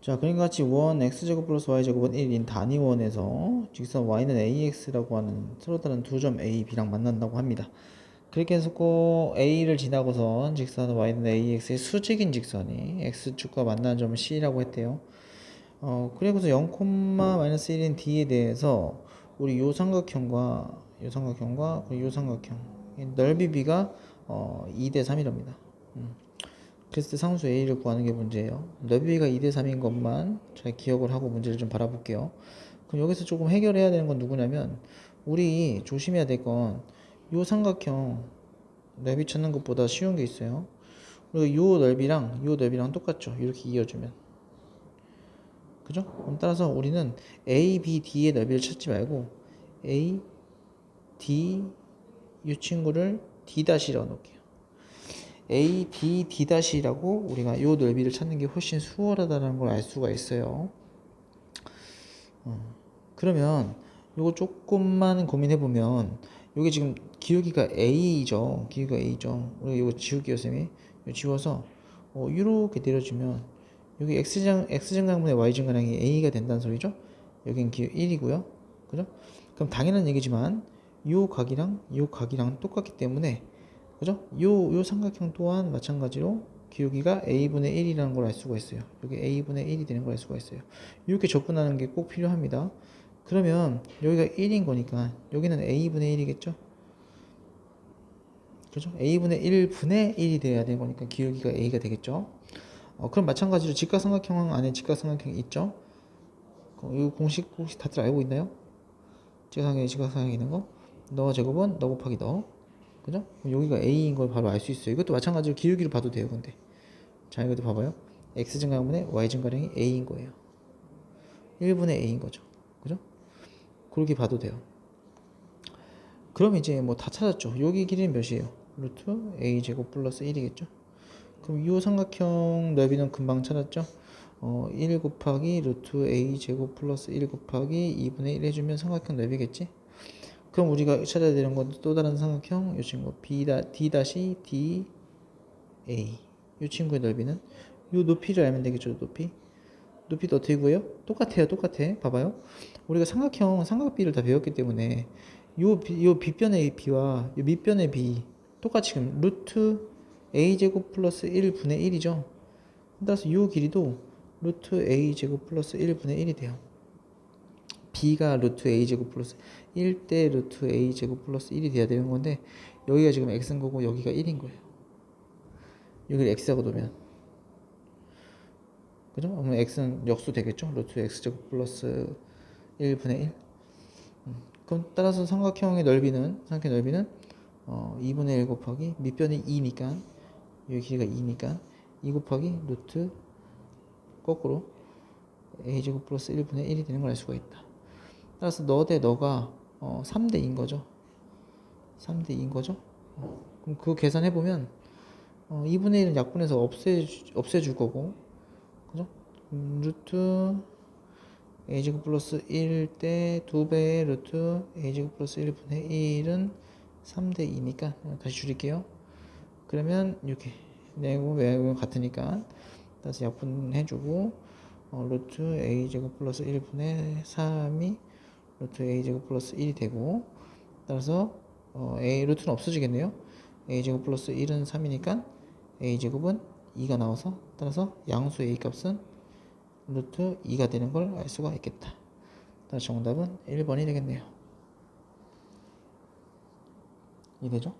자, 그러니까 같이 원 x제곱 플러스 y제곱은 1인 단위 원에서 직선 y는 ax라고 하는 서로 다른 두 점 a, b랑 만난다고 합니다. 그렇게 해서 꼭 a를 지나고선 직선 y는 ax의 수직인 직선이 x축과 만나는 점을 c라고 했대요. 어, 그리고서 0,-1인 d에 대해서 우리 요 삼각형과 요 삼각형과 요 삼각형 이 넓이 b가 어, 2대 3이랍니다. 음. 그랬을 때 상수 a를 구하는 게 문제예요. 넓이가 2대 3인 것만 잘 기억을 하고 문제를 좀 바라볼게요. 그럼 여기서 조금 해결해야 되는 건 누구냐면 우리 조심해야 될 건 요 삼각형 넓이 찾는 것보다 쉬운 게 있어요. 그리고 요 넓이랑 요 넓이랑 똑같죠. 이렇게 이어주면. 그죠? 그럼 따라서 우리는 A, B, D의 넓이를 찾지 말고 A, D 이 친구를 D-라고 놓을게요. A, B, D-라고 우리가 요 넓이를 찾는 게 훨씬 수월하다는 걸 알 수가 있어요. 어, 그러면 요거 조금만 고민해 보면 요게 지금 기울기가 A죠. 기울기가 A죠. 우리가 요거 지울게요, 쌤이. 요 지워서 어, 이렇게 내려주면 여기 x증 x증가분의 y증가량이 a가 된다는 소리죠. 여긴 기 1이고요. 그죠? 그럼 당연한 얘기지만 요 각이랑 요 각이랑 똑같기 때문에 그죠? 요, 요 삼각형 또한 마찬가지로 기울기가 a분의 1이라는 걸 알 수가 있어요. 여기 a분의 1이 되는 걸 알 수가 있어요. 이렇게 접근하는 게 꼭 필요합니다. 그러면 여기가 1인 거니까 여기는 a분의 1이겠죠? 그죠? a분의 1분의 1이 돼야 되는 거니까 기울기가 a가 되겠죠? 어, 그럼 마찬가지로 직각삼각형 안에 직각삼각형이 있죠? 어, 이 공식 혹시 다들 알고 있나요? 직각삼각형에 직각삼각형 있는 거? 너 제곱은 너 곱하기 너 그죠? 여기가 a인 걸 바로 알 수 있어요. 이것도 마찬가지로 기울기로 봐도 돼요. 근데 자 이것도 봐봐요. x 증가분의 y 증가량이 a인 거예요. 1분의 a인 거죠. 그죠? 그렇게 봐도 돼요. 그럼 이제 뭐 다 찾았죠. 여기 길이는 몇이에요? 루트 a 제곱 플러스 1이겠죠? 그럼 이 삼각형 넓이는 금방 찾았죠? 어, 1 곱하기 루트 a 제곱 플러스 1 곱하기 2분의 1 해주면 삼각형 넓이겠지? 그럼 우리가 찾아야 되는 건 또 다른 삼각형? 이 친구 b d d a. 이 친구의 넓이는? 이 높이를 알면 되겠죠 높이? 높이도 어떻게 구해요? 똑같아요 똑같아. 봐봐요. 우리가 삼각형 삼각비를 다 배웠기 때문에 요, 비, 요 빗변의 b와 요 밑변의 b 똑같이 지금 루트 a제곱 플러스 1분의 1이죠. 따라서 이 길이도 루트 a제곱 플러스 1분의 1이 돼요 b가 루트 a제곱 플러스 1 대 루트 a제곱 플러스 1이 돼야 되는 건데 여기가 지금 x인 거고 여기가 1인 거예요 여기를 x하고 놓으면 그죠? 그러면 x는 역수 되겠죠? 루트 x제곱 플러스 1분의 1 음, 그럼 따라서 삼각형의 넓이는 삼각형 넓이는 어, 2분의 1 곱하기 밑변이 2니까 여기 길이가 2니까 2 곱하기 루트 거꾸로 a제곱 플러스 1분의 1이 되는 걸 알 수가 있다. 따라서 너 대 너가 어, 3대 2인 거죠. 3대 2인 거죠. 어, 그럼 그거 계산해 보면 어, 2분의 1은 약분해서 없애, 없애줄 거고 그죠? 음, 루트 a제곱 플러스 1 대 2배의 루트 a제곱 플러스 1분의 1은 3대 2니까 다시 줄일게요. 그러면 이렇게 내고 외고 같으니까 다시 약분해주고 어, 루트 a 제곱 플러스 1분의 3이 루트 a 제곱 플러스 1이 되고 따라서 어, a 루트는 없어지겠네요. a 제곱 플러스 1은 3이니까 a 제곱은 2가 나와서 따라서 양수 a 값은 루트 2가 되는 걸 알 수가 있겠다. 정답은 1번이 되겠네요. 이해되죠?